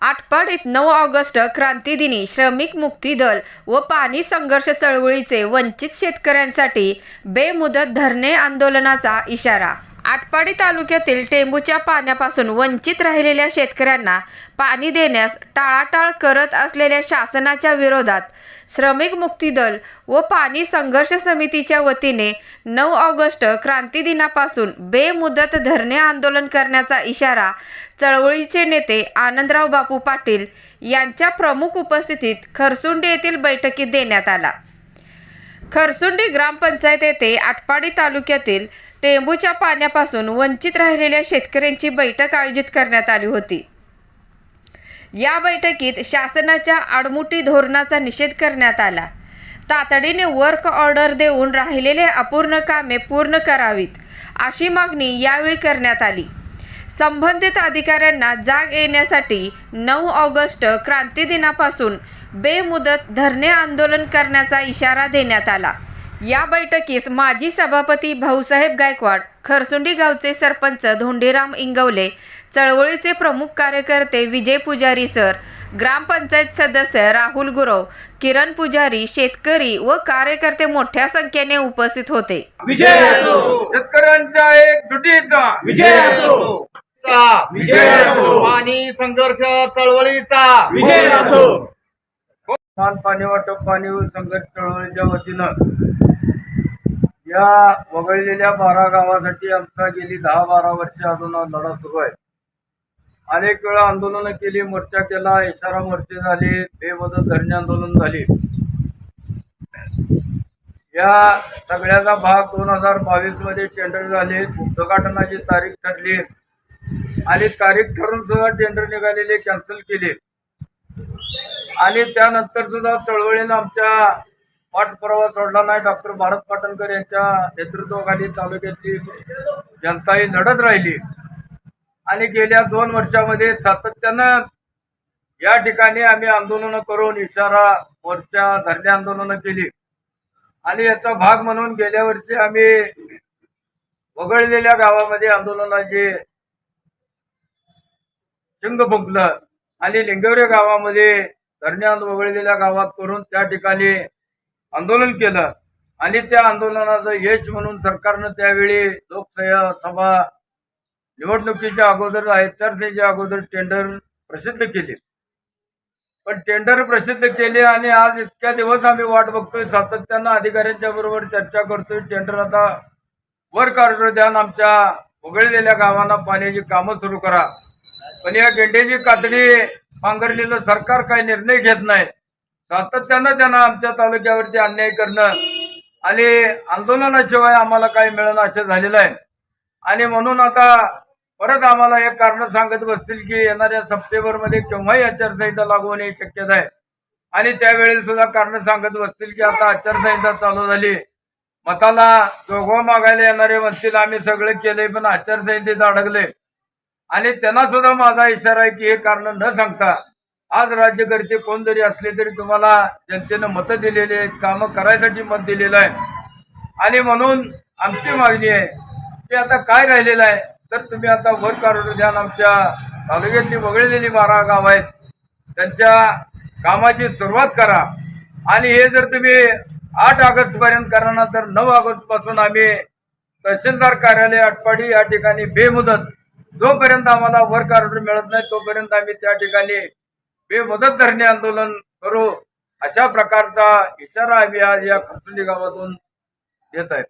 आटपाडीत नऊ ऑगस्ट क्रांतीदिनी श्रमिक मुक्ती दल व पाणी संघर्ष चळवळीचे वंचित शेतकऱ्यांसाठी बेमुदत धरणे आंदोलनाचा इशारा. आटपाडी तालुक्यातील टेंबूच्या पाण्यापासून वंचित राहिलेल्या शेतकऱ्यांना पाणी देण्यास टाळाटाळ करत असलेल्या शासनाच्या विरोधात श्रमिक मुक्ती दल व पाणी संघर्ष समितीच्या वतीने नऊ ऑगस्ट क्रांतीदिनापासून बेमुदत धरणे आंदोलन करण्याचा इशारा चळवळीचे नेते आनंदराव बापू पाटील यांच्या प्रमुख उपस्थितीत खरसुंडी येथील बैठकीत देण्यात आला. खरसुंडी ग्रामपंचायत येथे आटपाडी तालुक्यातील टेंबूच्या पाण्यापासून वंचित राहिलेल्या शेतकऱ्यांची बैठक आयोजित करण्यात आली होती. या बैठकीत शासनाच्या आडमुठी धोरणाचा निषेध करण्यात आला. तातडीने वर्क ऑर्डर देऊन राहिलेले अपूर्ण कामे पूर्ण करावीत अशी मागणी यावेळी करण्यात आली. संबंधित अधिकाऱ्यांना जाग येण्यासाठी नऊ ऑगस्ट क्रांती दिनापासून बेमुदत धरणे आंदोलन करण्याचा इशारा देण्यात आला. या बैठकीस माजी सभापती भाऊसाहेब गायकवाड खरसुंडी गावचे सरपंच धोंडीराम इंगवले चळवळीचे प्रमुख कार्यकर्ते विजय पुजारी सर ग्रामपंचायत सदस्य राहुल गुरव किरण पुजारी शेतकरी व कार्यकर्ते मोठ्या संख्येने उपस्थित होते. विजय असो. शेतकऱ्यांच्या एक जुटीचा विजय असो. चा विजय असो. पाणी संघर्ष चळवळीचा विजय असो. मान पाणी वाटप पाणी संघर्ष चळवळीच्या वतीनं. या वगळलेल्या बारा गावासाठी आमचा गेली दहा बारा वर्ष अजून लढा सुरू आहे. अनेक वेळा आंदोलनं केली मोर्चा केला इशारा मोर्चे झाले बेमदत धरणे आंदोलन झाले. या सगळ्याचा भाग दोन हजार बावीसमध्ये टेंडर झाले उद्घाटनाची तारीख ठरली आणि तारीख ठरून सुद्धा टेंडर निघालेले कॅन्सल केले. आणि त्यानंतर सुद्धा चळवळीनं आमच्या पाठपुरावा सोडला नाही. डॉक्टर भारत पाटणकर यांच्या नेतृत्वाखाली तालुक्यातली जनता ही लढत राहिली. आणि गेल्या दोन वर्षामध्ये सातत्यानं या ठिकाणी आम्ही आंदोलनं करून इशारा मोर्चा धरणे आंदोलनं केली. आणि याचा भाग म्हणून गेल्या वर्षी आम्ही वगळलेल्या गावामध्ये आंदोलनाचे शिंग फुंकलं आणि लिंगवरे गावामध्ये धरणे वगळलेल्या गावात करून त्या ठिकाणी आंदोलन केलं. आणि त्या आंदोलनाचं यश म्हणून सरकारनं त्यावेळी लोकसभा सभा निवडणुकीच्या अगोदर आचारसंहितेच्या अगोदर टेंडर प्रसिद्ध केले. पण टेंडर प्रसिद्ध केले आणि आज इतक्या दिवस आम्ही वाट बघतोय सातत्यानं अधिकाऱ्यांच्या बरोबर चर्चा करतोय. टेंडर आता वर ऑर्डर आमच्या वगळलेल्या गावांना पाण्याची कामं सुरू करा. पण या गेंड्याची कातडी पांघरलेलं सरकार काही निर्णय घेत नाही. सातत्यानं त्यांना आमच्या तालुक्यावरती अन्याय करणं आणि आंदोलनाशिवाय आम्हाला काही मिळणं असं झालेलं आहे. आणि म्हणून आता परत आम्हाला एक कारण सांगत बसतील की येणाऱ्या सप्टेंबरमध्ये केव्हाही आचारसंहिता लागू होण्याची शक्यता आहे. आणि त्यावेळी सुद्धा कारण सांगत बसतील की आता आचारसंहिता चालू झाली. मताला जोगवा मागायला येणारे म्हणतील आम्ही सगळं केलंय पण आचारसंहितेत अडकले. आणि त्यांना सुद्धा माझा इशारा आहे की हे कारण न सांगता आज राज्यकर्ते कोण जरी असले तरी तुम्हाला जनतेनं मतं दिलेली आहेत कामं करायसाठी मत दिलेलं आहे. आणि म्हणून आमची मागणी आहे की आता काय राहिलेलं आहे तर तुम्ही आता वर काढून द्या. आमच्या तालुक्यातली वगळलेली बारा गाव आहेत त्यांच्या कामाची सुरुवात करा. आणि हे जर तुम्ही आठ ऑगस्टपर्यंत करणार तर नऊ ऑगस्टपासून आम्ही तहसीलदार कार्यालय आटपाडी या ठिकाणी बेमुदत जोपर्यंत आम्हाला वर्क ऑर्डर मिळत नाही तोपर्यंत आम्ही त्या ठिकाणी बेमुदत धरणे आंदोलन करू. अशा प्रकारचा इशारा आम्ही आज या खरसुंडी गावातून देत आहेत.